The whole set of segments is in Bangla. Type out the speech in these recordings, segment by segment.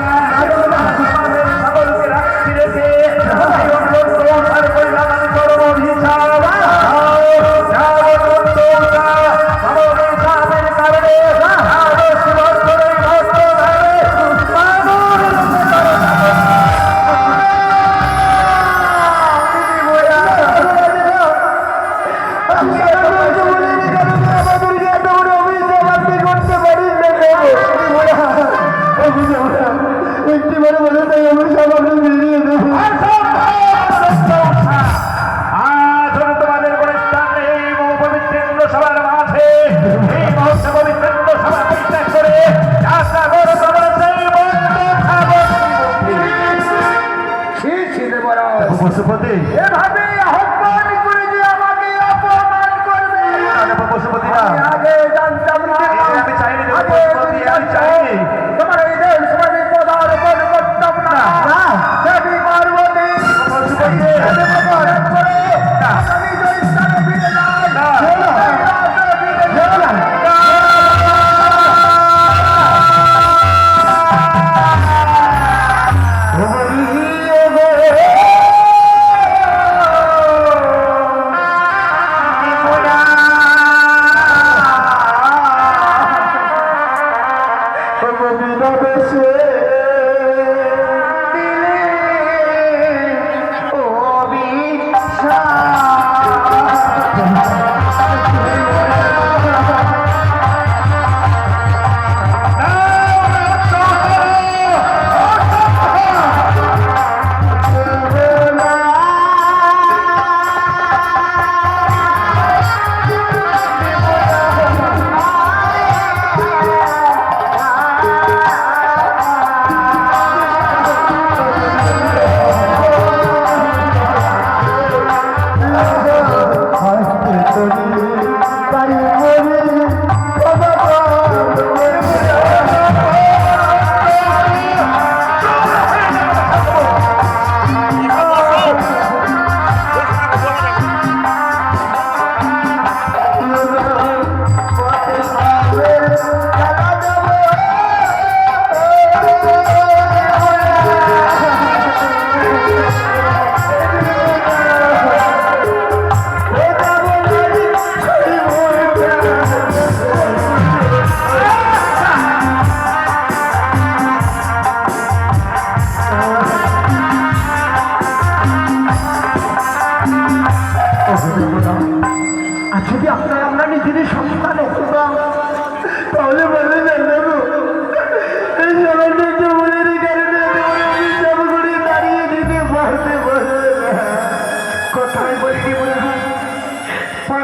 ¡Vamos! দেবরাজ পশুপতি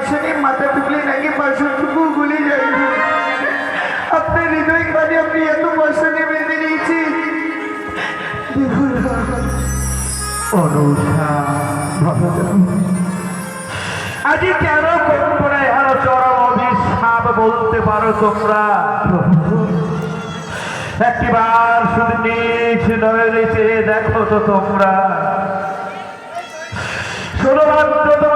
পাশনে মাথা টুকলে নাকি পাশনটুকু গুলি যাইবে আপনার হৃদয় কাজে আপনি এত বেঁধে নিয়েছেন দেখুন অনুষা আজি কেন তোমরা এর চরম অভিশাপ বলতে পারো তোমরা? একটিবার শুধু নিজ নয়নে চেয়ে দেখো তো তোমরা। শুধুমাত্র তোমাদের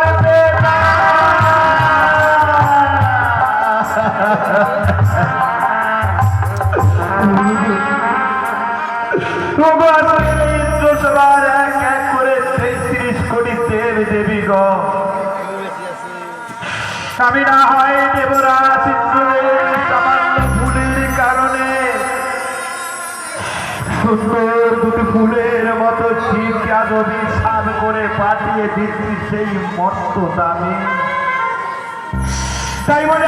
না হয় দেবরা সিন্ধুরের সামান্য ফুলের কারণে সুন্দর দুটো ফুলের মতো শিব যাদবী সাদ করে পাঠিয়ে দিচ্ছি সেই মর্ত দামে। তাই বলে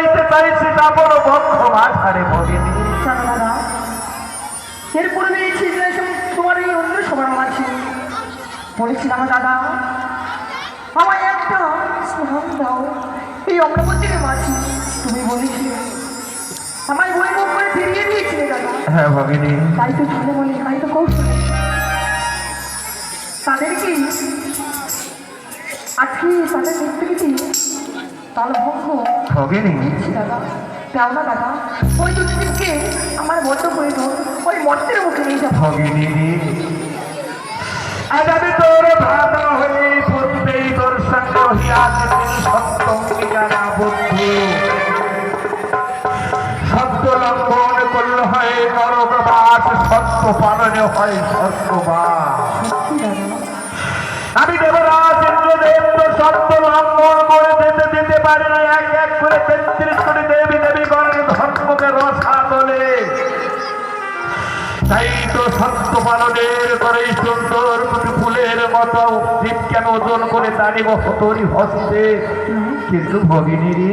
এর পূর্বে ছিল তোমার এই অন্য সবার মাঝে। বলেছিলাম দাদা আমায় একটা স্মরণ দাও এই অগ্রগতির মাঝে। তুমি বলেছিলে। আমায় বই মুখ করে ফিরিয়ে দিয়েছিলে দাদা। হ্যাঁ ভগিনী তাই তো ছেলে বলে তাই তো কৌশল। তাদের কি আজকে তাদের দেখতে গেছি তালভঙ্গ ভগিনী দাদা। যাও না দাদা ওই দুদিনকে আমার বদ্ধ করে ওই মর্তের মুখে নিয়ে যাব ভগিনী আজ আমি তোর ভাতা হয়ে পূর্বেই তোর সঙ্গ হইয়াছে বন্ধু। সত্য লঙ্ঘন করলে হয় নরকবাস সত্য পালনে হয় দাদা। আমি দেবরাজ ইন্দ্রদেব করে সুন্দর ফুলের মতো কেন ওজন করে দাঁড়িব তোরই হস্তে কিন্তু ভগিনী রে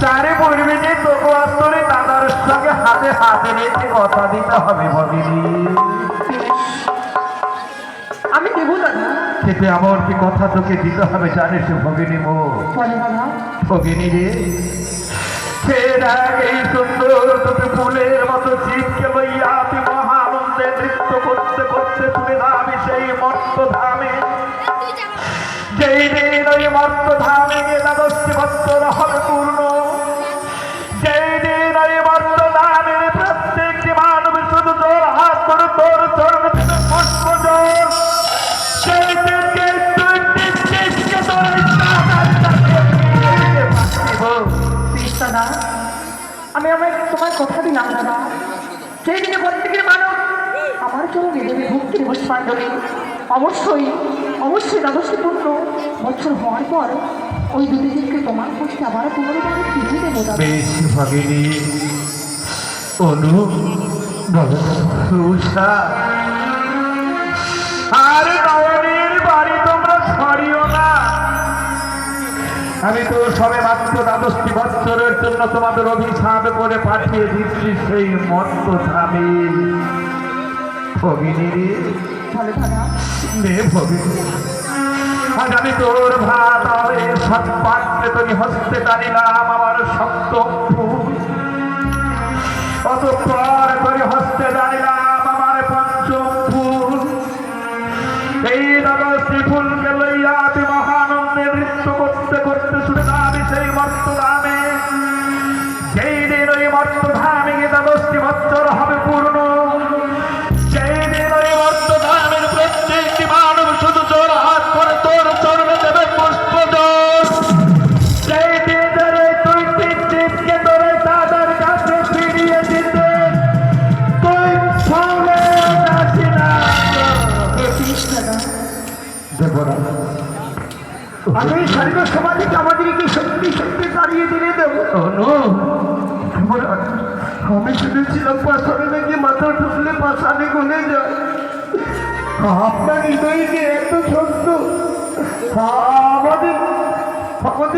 তারে বলবে যে তোকে তোরে দাদার সঙ্গে হাতে হাতে রেখে কথা দিতে হবে ভগিনী। আমি দেবো দাদা। আমার কি কথা তোকে দিতে হবে জানিস ভগিনী মো? ভগিনী রে সে এই সুন্দর তোকে ফুলের পুষ্পাঞ্জলি অবশ্যই অবশ্যই পুত্র বছর হওয়ার পর ওই দুটি দিনকে তোমার কাছে আবার না। আমি তো সবে মাত্র দ্বাদশটি বছরের জন্য তোমাদের অভিশাপ করে পাঠিয়ে দিচ্ছি সেই মত্ত ধামে ভগিনী রে বলে নে ভগিনী আজ আমি তোর ভাত সৎ পাত্রে তোর হস্তে টানিলাম আমার শক্ত অতঃপর তোর হস্তে দাঁড়িলাম আমি স্বর্গ সমাজে আমাদেরকে সত্যি সত্যি দাঁড়িয়ে দিলে দেবো। আমি শুনেছিলাম পাশানে নাকি মাথা ঢুকলে পাশানে গলে যায়। আপনার হৃদয়কে এত শক্ত আমাদের আমাদের